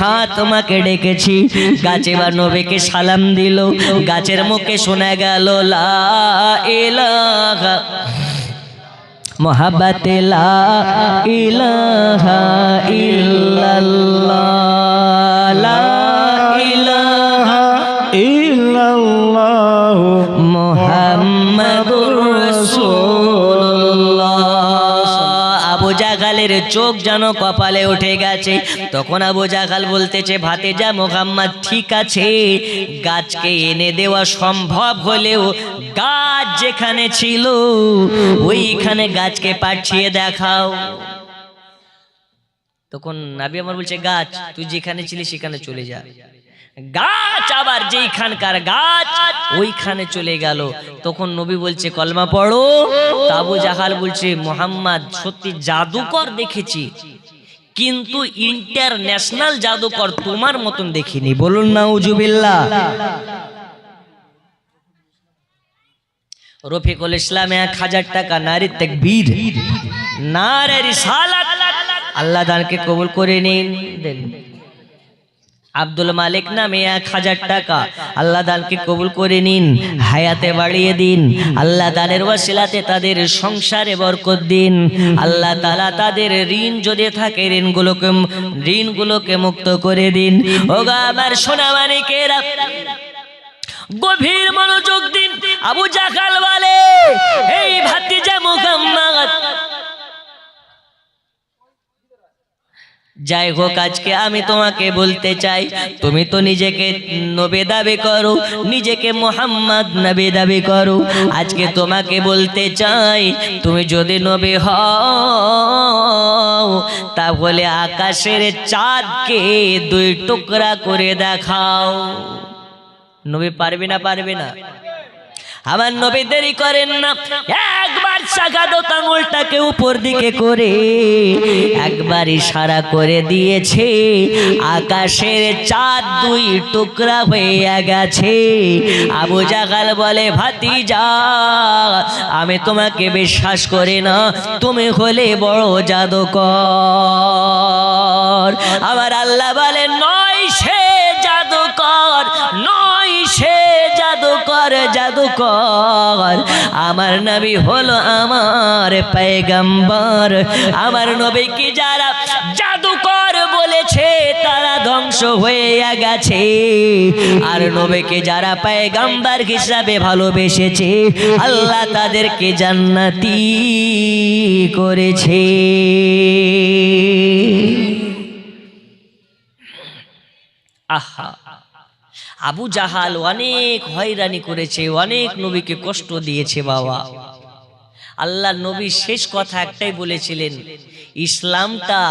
হ্যাঁ তোমাকে ডেকেছি, গাছে বা নবীকে সালাম দিল, গাছের মুখে শোনা গেল, লা লা ইলাহা ইল্লাল্লাহ জাগালের চোখ যেন কপালে উঠে গেছে। তখন আবু জাহাল বলতেছে ভাতে যা মোহাম্মদ, ঠিক আছে, গাছকে এনে দেওয়া সম্ভব হলেও গাছ যেখানে ছিল, ওইখানে গাছকে পাঠিয়ে দেখাও। তখন নাবি আমার বলছে, গাছ, তুই যেখানে ছিলি সেখানে চলে যা। গাছ আবার যেইখানকার গাছ, ওইখানে চলে গেল। তখন নবী বলছে, কলমা পড়ো। তাবু জাহাল বলছে, মোহাম্মদ, সত্যি জাদুকর দেখেছি। কিন্তু ইন্টারন্যাশনাল জাদুকর তোমার মতন দেখিনি। বলুন না উজুবিল্লাহ রফিকুল ইসলাম এক হাজার টাকা নারী তেকবীর নারে রিসালাত। আল্লাহ দানকে কবুল করে নিন। আব্দুল মালিক নামে এক হাজার টাকা। আল্লাহ দানকে কবুল করে নিন, হায়াতে বাড়িয়ে দিন। আল্লাহ দানের ওয়াসিলাতে তাদের সংসারে বরকত দিন। আল্লাহ তালা তাদের ঋণ যদি থাকে, ঋণগুলোকে ঋণগুলোকে মুক্ত করে দিন। ওগা আমার সোনা মানিকেরা গভীর মনোযোগ দিন। আবু জাকাল বলে এই ভাতিজা মুহাম্মদ যাই হোক আজকে আমি তোমাকে বলতে চাই তুমি তো নিজেকে নবে দাবি করো নিজেকে মোহাম্মদ নবী দাবি করো আজকে তোমাকে বলতে চাই তুমি যদি নবী হও তাহলে আকাশের চাঁদকে দুই টুকরা করে দেখাও। নবী পারবে না পারবে না? আমার নবী দেরি করেন না। একবার সাগাদত আঙুলটাকে উপর দিকে করে, একবার ইশারা করে দিয়েছে, আকাশের চাঁদ দুই টুকরা হয়ে গেছে। আবু জাগাল বলে, ভাতিজা, আমি তোমাকে বিশ্বাস করি না, তুমি হলে বড় জাদুকর। আমার আল্লাহ বলে, নয় সে জাদুকর, নয় সে জাদুকর জাদুকর। আমার নবী হলো আমার পেগম্বর আমার নবী কি যারা জাদুকর বলেছে, তারা ধ্বংস হয়ে গেছে। আর নবীকে যারা পেগম্বর হিসাবে ভালোবেসেছে, আল্লাহ তাদেরকে জান্নাতি করেছে। আহা। আবু জাহাল অনেক হয়রানি করেছে, অনেক নবীকে কষ্ট দিয়েছে বাবা। আল্লাহ নবী শেষ কথা একটাই বলেছিলেন, ইসলামটা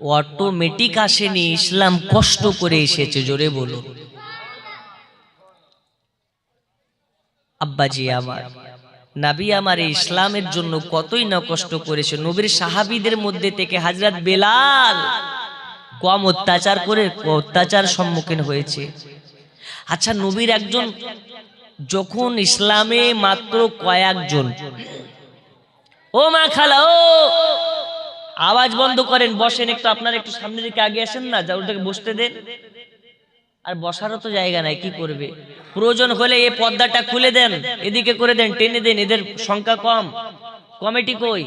অটোমেটিক আসেনি, ইসলাম কষ্ট করে এসেছে, জোরে বলো। আব্বাজি আমার, নাবি আমার ইসলামের জন্য কতই না কষ্ট করেছে, নবীর সাহাবিদের মধ্যে থেকে হাজরাত বেলাল কম অত্যাচার করে অত্যাচার সম্মুখীন হয়েছে। আচ্ছা নবীর একজন যখন ইসলামে মাত্র কয়েকজন। ও মা খালা, ও! আওয়াজ বন্ধ করেন, বসেন একটু, আপনারা একটু সামনের দিকে আগে আসেন না, যা ওটাকে বসতে দেন। আর বসারও তো জায়গা নাই, কি করবে? প্রয়োজন হলে এই পর্দাটা খুলে দেন, এদিকে করে দেন, টেনে দেন, এদের সংখ্যা কম। কমিটি কই?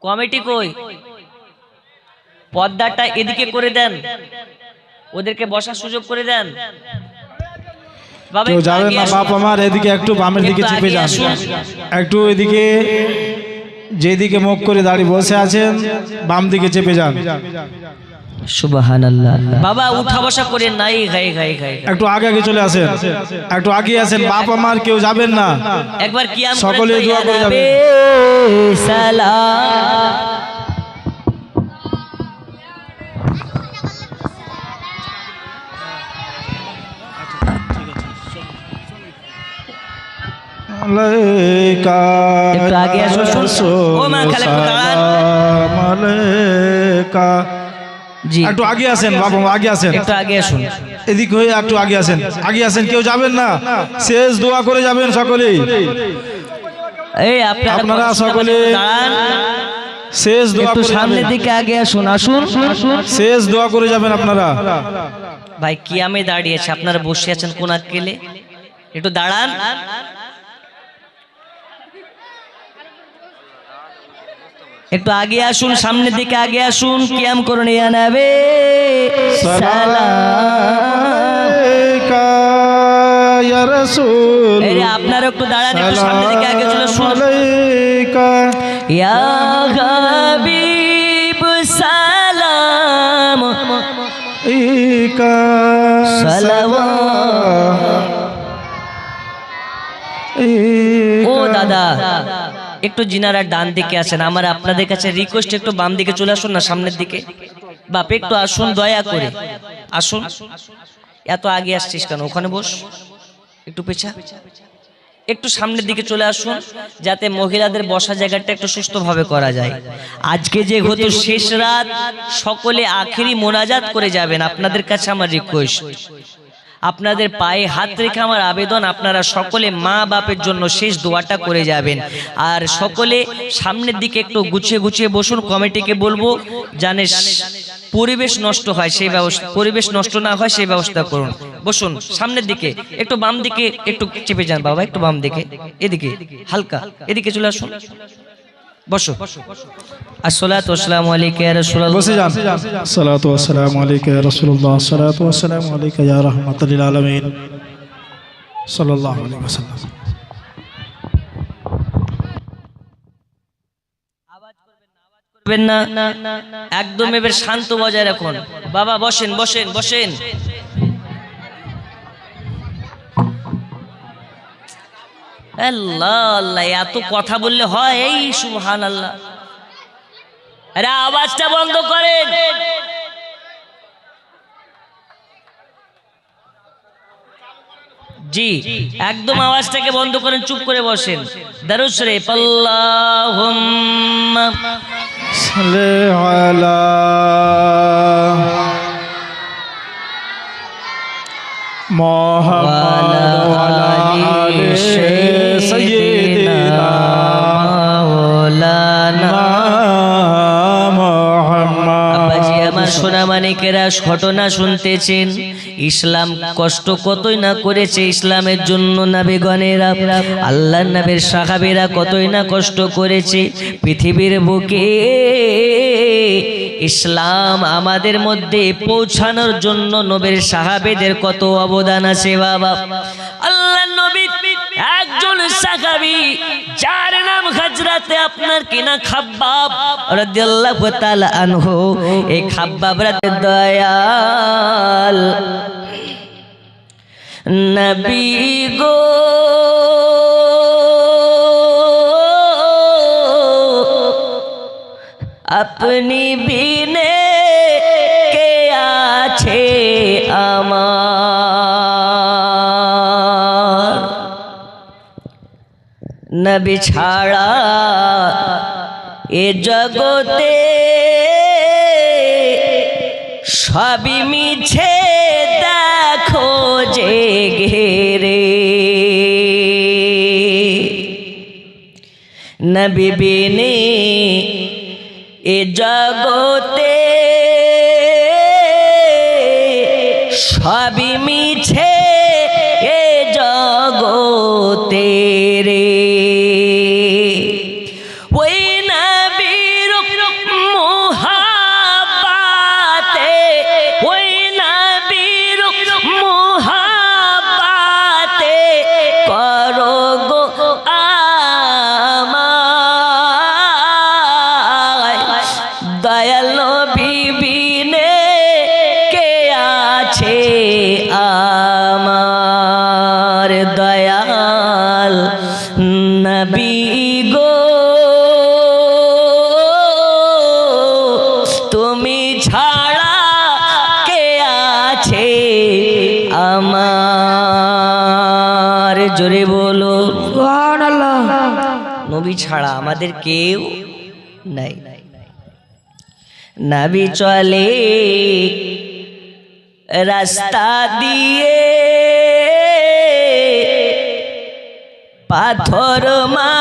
কমিটি কই? পর্দাটা এদিকে করে দেন। ওদেরকে বসার সুযোগ করে দেন। বাবা, কেউ যাবেন না। বাপ আমার এদিকে একটু বামের দিকে চেপে যান। একটু এদিকে যেদিকে মুখ করে দাঁড়িয়ে বসে আছেন বাম দিকে চেপে যান। বাবা উঠা বসা করে নাই গাই গাই গাই একটু আগে আগে চলে আসেন। একটু আগে আসেন বাপ আমার কেউ যাবেন না। একবার সকলে দোয়া করে যাবে। সালাম। একটু আগে আসুন, শুন। ও মা, খালা একটু। জি। আগে আসেন বাবা আগে আসেন। একটু আগে আসুন। এদিক হয়ে একটু আগে আসেন। আগে আসেন কেউ যাবেন না। শেষ দোয়া করে যাবেন সকলেই। এই আপনারা সকলে- শেষ দোয়া একটু সামনের দিকে আগে আসুন আসুন। শেষ দোয়া করে যাবেন আপনারা। ভাই কিয়ামে দাঁড়িয়েছে আপনারা বসে আছেন কোন আক্কেলে একটু দাঁড়ান। একটু আগে আসুন সামনের দিকে আগে আসুন কিয়াম করুন ইয়া নবী। সালাম আলাইকা ইয়া রাসূল। এই রে, একটু দাঁড়ান একটু সামনের দিকে আগে চলে সালাম ও দাদা। একটু জিনারা ডান দিকে আসেন আমার আপনাদের কাছে রিকোয়েস্ট একটু বাম দিকে চলে আসুন না, সামনের দিকে। বাপ, একটু আসুন, দয়া করে। আসুন। এত আগে আসছিস কেন? ওখানে বস। একটু পেছা। একটু সামনের দিকে চলে আসুন, যাতে মহিলাদের বসা জায়গাটা একটু সুস্থভাবে করা যায়। আজকে যে হতো, শেষ রাত সকলে আখেরি মোনাজাত করে যাবেন। আপনাদের কাছে আমার রিকোয়েস্ট আপনাদের পায়ে হাত রেখে আমার আবেদন আপনারা সকলে মা বাপের জন্য শেষ দোয়াটা করে যাবেন। আর সকলে সামনের দিকে একটু গুছিয়ে গুছিয়ে বসুন, কমিটিকে বলব, জানে পরিবেশ নষ্ট হয়, সেই ব্যবস্থা পরিবেশ নষ্ট না হয়, সেই ব্যবস্থা করুন। বসুন সামনের দিকে, একটু বাম দিকে একটু চেপে যান বাবা, একটু বাম দিকে, এদিকে, হালকা, এদিকে চলে আসুন। বসো। আসসালাতু ওয়াসসালামু আলাইকা ইয়া রাসূলুল্লাহ। বসে যান। সালাতু ওয়াসসালামু আলাইকা ইয়া রাসূলুল্লাহ। সালাতু ওয়াসসালামু আলাইকা ইয়া রাহমাতাল লিল আলামিন। সাল্লাল্লাহু আলাইহি ওয়াসাল্লাম। করবেন না। একদম এবার শান্ত বজায় রাখুন। বাবা বসেন বসেন বসেন। আল্লাহ, এত কথা বললে হয় এই সুবহান আল্লাহ আরে, আওয়াজটা বন্ধ করেন। জি, একদম আওয়াজটাকে বন্ধ করেন, চুপ করে বসেন। দারুস রে পাল্লাহুম্মা সাল্লি আব্বাজি আমার সোনা মানিকেরা ঘটনা শুনতেছেন। ইসলাম কষ্ট কতই না করেছে ইসলামের জন্য নাবিগণেরা। আল্লাহ নবীর সাহাবীরা কতই না কষ্ট করেছে। পৃথিবীর বুকে ইসলাম আমাদের মধ্যে পৌঁছানোর জন্য নবীর সাহাবেদের কত অবদান আছে বাবা। আল্লাহ একজন সাহাবী, যার নাম হাজরাতে আপনার কিনা খাব্বাব রাদিয়াল্লাহু তাআলা আনহু। এই খাব্বাব রাতে দয়াল নবী গো। আপনি বিনে নবী ছাড়া এ জগতে সবই মিছে, দেখো যে ঘেরে। নবী বিনে এ জগতে সবই মিছে জোরে বলো। নবী ছাড়া আমাদের কেউ নাই। নাবি চলে রাস্তা দিয়ে পাথর মা